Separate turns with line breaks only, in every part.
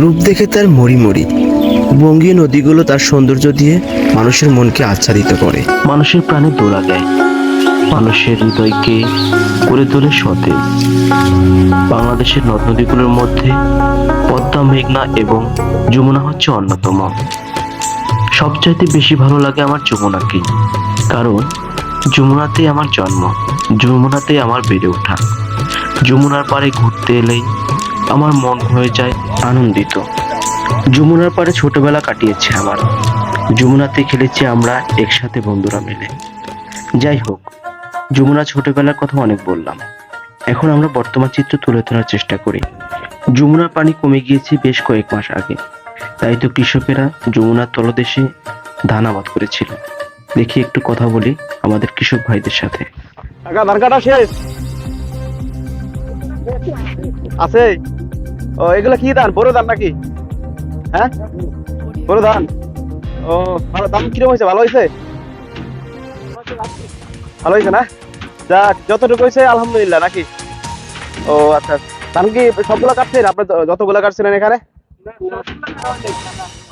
রূপ দেখে তার মরি মরি। বঙ্গীয় নদীগুলো তার সৌন্দর্য দিয়ে মানুষের মনকে আচ্ছাদিত করে।
মানুষের প্রাণে দোলা দেয়। মানুষের হৃদয়কে করে তোলে সতেজ। বাংলাদেশের নদ নদীগুলোর মধ্যে পদ্মা, মেঘনা এবং যমুনা হচ্ছে অন্যতম। সবচাইতে বেশি ভালো লাগে আমার যমুনাকে, কারণ যমুনাতে আমার জন্ম, যমুনাতে আমার বেড়ে ওঠা। যমুনার পাড়ে ঘুরতে এলেই আমার মন হয়ে যায় আনন্দিত। যমুনার পাড়ে ছোটবেলা কাটিয়েছে আমার। যমুনাতে খেলেছি আমরা একসাথে বন্ধুরা মিলে। যাই হোক, যমুনা ছোটবেলার কথা অনেক বললাম। এখন আমরা বর্তমান চিত্র তুলে ধরার চেষ্টা করি। যমুনার পানি কমে গিয়েছে বেশ কয়েক মাস আগে। তাই তো কৃষকেরা যমুনার তলদেশে ধান আবাদ করেছিল। দেখি একটু কথা বলি আমাদের কৃষক ভাইদের সাথে।
আছে। ও, এগুলো কি ধান বড় ধান নাকি? হ্যাঁ? বড় ধান ও, ভালো, দাম কীরকম হয়েছে? ভালো হয়েছে? ভালো হয়েছে না? যা যতটুকু হয়েছে, আলহামদুলিল্লাহ, নাকি? ও আচ্ছা। ধান কি সবগুলো কাটছেন? আপনি তো যতগুলো কাটছিলেন এখানে?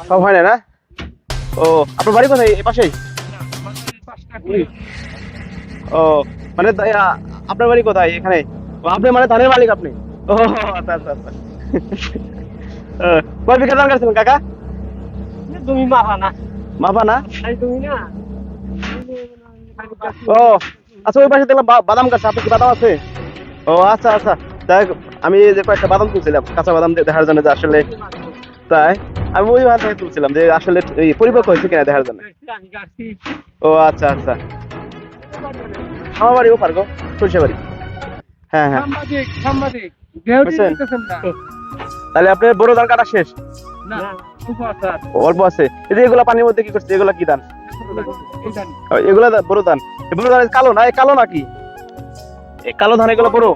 সব হয় না না? ও, আপনার বাড়ি কোথায়? এই পাশেই? ও মানে আপনার বাড়ি কোথায় এখানে? আপনি মানে ধানের মালিক আপনি? ও আচ্ছা আচ্ছা আচ্ছা। কয় বিঘা ধান কাটছিলেন কাকা?
তুমি মাপা না।
মাপা না?
তাই তুমি না।
ও আচ্ছা ওই পাশে দেখলাম বাদাম আপনার কি বাদাম আছে? ও আচ্ছা আচ্ছা। হোক, আমি যে কয়েকটা বাদাম তুলছিলাম কাঁচা বাদাম দেখার জন্য যে আসলে তাই আমি ওই থেকে তুলছিলাম যে আসলে এই পরিপক্ক হয়েছে কিনা দেখার জন্য। ও আচ্ছা আচ্ছা। আমার বাড়ি ও পারগো সরিষা বাড়ি হ্যাঁ হ্যাঁ।
সাংবাদিক সাংবাদিক
তাহলে আপনার বড় ধান কাটা শেষ?
না
অল্প আছে এই যে এগুলা পানির মধ্যে কি করছে? এগুলা কি ধান? এগুলা বড় ধান। বড় ধান কালো না? কালো নাকি? কালো ধান এগুলো বড়?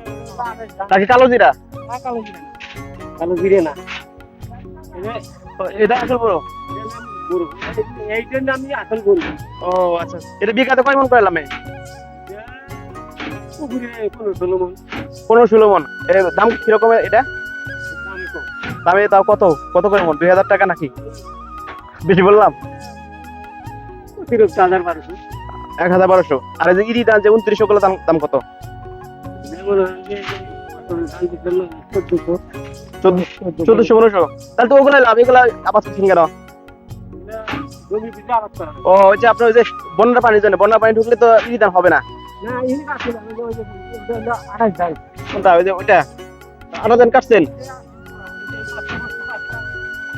নাকি কালো জিরা?
কালো জিরে না।
এটা আসল বড়?
এই জন্য আমি আসল গরু
ও আচ্ছা। এটা বিঘাতে কয় মন করলাম
ষোলো মন।
পনেরো ষোলো মন। দাম কীরকম এটা?
দামে
তাও কত? কত করে মন? দুই হাজার টাকা নাকি? বেশি বললাম?
অতিরিক্ত হাজার বারোশো।
এক হাজার বারোশো। আর এই যে ইরি ধান যে উনত্রিশশো গুলো দাম দাম কত?
চোদ্দশো।
পনেরোশো। তাহলে তো ওগুলো লাভ এগুলো আবার। ও ওই যে আপনার ওই যে বন্যার পানির জন্য বন্যার পানি ঢুকলে তো ইরি ধান হবে না?
না, ওই যে-
ওইটা? ধান কাটছেন?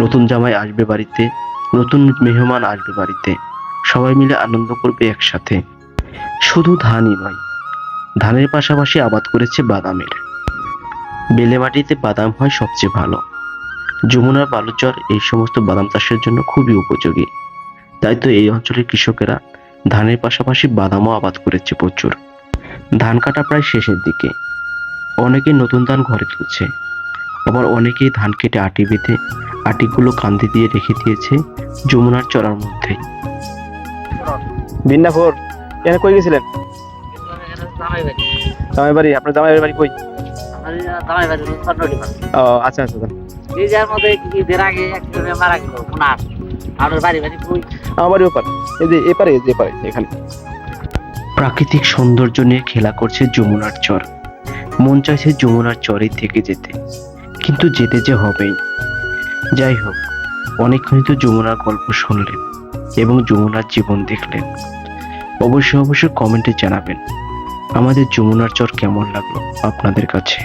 নতুন জামাই আসবে বাড়িতে, নতুন মেহমান আসবে বাড়িতে। সবাই মিলে আনন্দ করবে একসাথে। শুধু ধানই নয়, ধানের পাশাপাশি আবাদ করেছে বাদামের। বেলে মাটিতে বাদাম হয় সবচেয়ে ভালো। যমুনার বালুচর এই সমস্ত বাদাম চাষের জন্য খুবই উপযোগী। তাই তো এই অঞ্চলের কৃষকেরা ধানের পাশাপাশি বাদামও আবাদ করেছে প্রচুর। ধান কাটা প্রায় শেষের দিকে। অনেকে নতুন ধান ঘরে তুলছে। আবার অনেকেই ধান কেটে আটি বেঁধে আটিগুলো কান্দি দিয়ে রেখে দিয়েছে যমুনার চড়ার মধ্যে।
বিন্নাপুর এখানে কই গেছিলেন? জামাই বাড়ি আপনার জামাই বাড়ি কই? ও আচ্ছা আচ্ছা আচ্ছা।
নিজের মধ্যে ঈদের আগে একজনে মারা গেল ওনার আর বাড়ি বাড়ি কই
আমার বাড়ি ওপার এই যে এপারে যে এপারে এখানে।
প্রাকৃতিক সৌন্দর্য নিয়ে খেলা করছে যমুনার চর। মন চাইছে যমুনার চরে থেকে যেতে। কিন্তু যেতে যে হবেই। যাই হোক অনেকক্ষণ তো যমুনার গল্প শুনলেন এবং যমুনার জীবন দেখলেন। অবশ্যই অবশ্যই কমেন্টে জানাবেন। আমাদের যমুনার চর কেমন লাগল আপনাদের কাছে?